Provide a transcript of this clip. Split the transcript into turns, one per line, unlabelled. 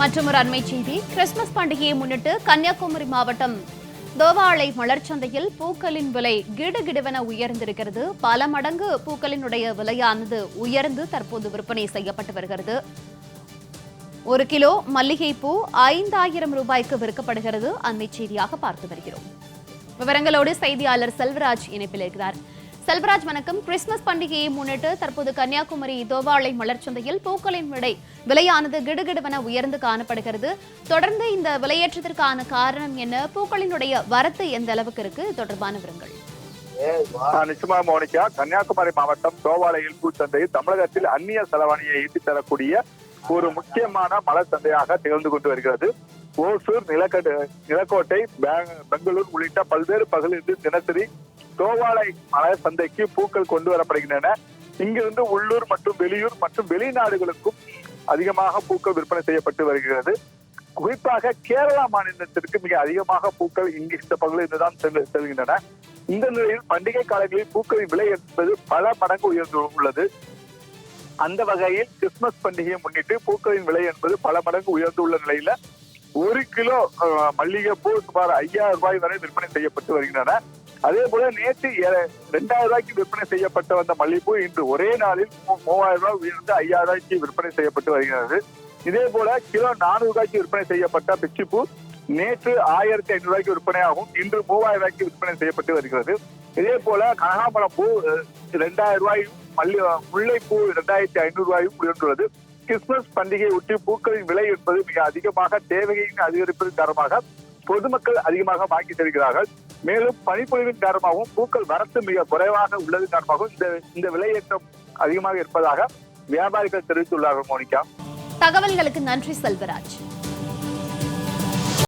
மற்றும் ஒரு அண்மை செய்தி. கிறிஸ்துமஸ் பண்டிகையை முன்னிட்டு கன்னியாகுமரி மாவட்டம் தோவாளை மலர்ச்சந்தையில் பூக்களின் விலை கிடுகிடுவென உயர்ந்திருக்கிறது. பல மடங்கு பூக்களினுடைய விலையானது உயர்ந்து தற்போது விற்பனை செய்யப்பட்டு வருகிறது. ஒரு கிலோ மல்லிகை பூ ஐந்தாயிரம் ரூபாய்க்கு விற்கப்படுகிறது. அண்மை செய்தியாக பார்த்து வருகிறோம். விவரங்களோடு செய்தியாளர் செல்வராஜ் இணைப்பில் இருக்கிறார். செல்வராஜ் வணக்கம். கிறிஸ்துமஸ் பண்டிகையை முன்னிட்டு தற்போது கன்னியாகுமரி தோவாளை மலர்ச்சந்தையில் பூக்களின் விலை விலையானது கிடுகிடுவென உயர்ந்து காணப்படுகிறது. தொடர்ந்து இந்த விலையேற்றத்திற்கான காரணம் என்ன? பூக்களினுடைய வரத்து எந்த அளவுக்கு இருக்கு? தொடர்பான விவரங்கள்.
நிச்சயமா மோனிகா. கன்னியாகுமரி மாவட்டம் தோவாளையில் பூச்சந்தை தமிழகத்தில் அந்நிய செலவணியை ஈட்டி தரக்கூடிய ஒரு முக்கியமான மலர் சந்தையாக திகழ்ந்து கொண்டு வருகிறது. ஓசூர் நிலக்கடு நிலக்கோட்டை பெங்களூர் உள்ளிட்ட பல்வேறு பகுதிகளிலிருந்து தினசரி தோவாளை மலர் சந்தைக்கு பூக்கள் கொண்டு வரப்படுகின்றன. இங்கிருந்து உள்ளூர் மற்றும் வெளியூர் மற்றும் வெளிநாடுகளுக்கும் அதிகமாக பூக்கள் விற்பனை செய்யப்பட்டு வருகிறது. குறிப்பாக கேரளா மாநிலத்திற்கு மிக அதிகமாக பூக்கள் இங்கு இந்த பகுதியில் தான் செல் செல்கின்றன. இந்த நிலையில் பண்டிகை காலங்களில் பூக்களின் விலை என்பது பல மடங்கு உயர்ந்து உள்ளது. அந்த வகையில் கிறிஸ்துமஸ் பண்டிகையை முன்னிட்டு பூக்களின் விலை என்பது பல மடங்கு உயர்ந்துள்ள நிலையில ஒரு கிலோ மல்லிகை மல்லிகைப்பூ சுமார் ஐயாயிரம் ரூபாய் வரை விற்பனை செய்யப்பட்டு வருகின்றன. அதே போல நேற்று ஏ- ரெண்டாயிரம் ரூபாய்க்கு விற்பனை செய்யப்பட்ட வந்த மல்லிகைப்பூ இன்று ஒரே நாளில் மூவாயிரம் ரூபாய் உயர்ந்து ஐயாயிரம் ரூபாய்க்கு விற்பனை செய்யப்பட்டு வருகிறது. இதே போல கிலோ நானூறு ரூபாய்க்கு விற்பனை செய்யப்பட்ட பிச்சிப்பூ நேற்று ஆயிரத்தி ஐநூறு ரூபாய்க்கு விற்பனையாகும். இன்று மூவாயிரம் ரூபாய்க்கு விற்பனை செய்யப்பட்டு வருகிறது. இதே போல கனகாம்பரம் பூ ரெண்டாயிரம் ரூபாயும் மல்லி முல்லைப்பூ ரெண்டாயிரத்தி ஐநூறு ரூபாயும் உயர்ந்துள்ளது. கிறிஸ்துமஸ் பண்டிகையை ஒட்டி பூக்களின் விலை என்பது மிக அதிகமாக தேவையின் அதிகரிப்பதன் காரணமாக பொதுமக்கள் அதிகமாக வாங்கி செல்கிறார்கள் மேலும் பனிப்பொழிவின் காரணமாகவும் பூக்கள் வரத்து மிக குறைவாக உள்ளது காரணமாகவும் இந்த இந்த விலையேற்றம் அதிகமாக இருப்பதாக வியாபாரிகள் தெரிவித்துள்ளார்கள் மோனிகா.
தகவல்களுக்கு நன்றி செல்வராஜ்.